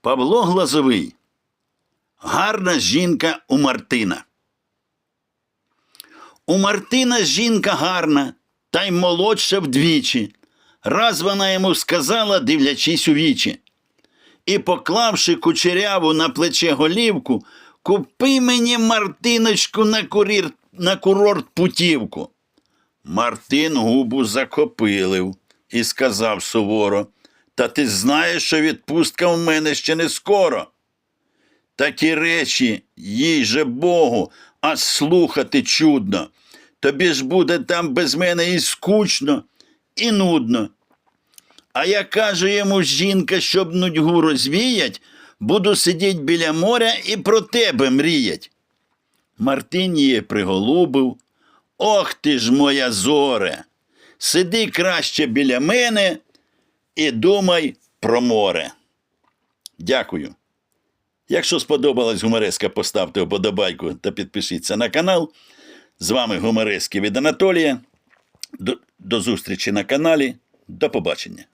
Павло Глазовий. Гарна жінка у Мартина. У Мартина жінка гарна, та й молодша вдвічі. Раз вона йому сказала, дивлячись у вічі. І, поклавши кучеряву на плече голівку, купи мені, Мартиночку, на, курір, на курорт путівку. Мартин губу закопилив і сказав суворо: Та ти знаєш, що відпустка в мене ще не скоро. Такі речі, їй же Богу, а слухати чудно. Тобі ж буде там без мене і скучно, і нудно. А я кажу йому, жінка, щоб нудьгу розвіять, буду сидіть біля моря і про тебе мріять. Мартин її приголубив. Ох ти ж моя зоре! Сиди краще біля мене і думай про море. Дякую. Якщо сподобалась гумореска, поставте вподобайку та підпишіться на канал. З вами гуморески від Анатолія. До, до зустрічі на каналі. До побачення.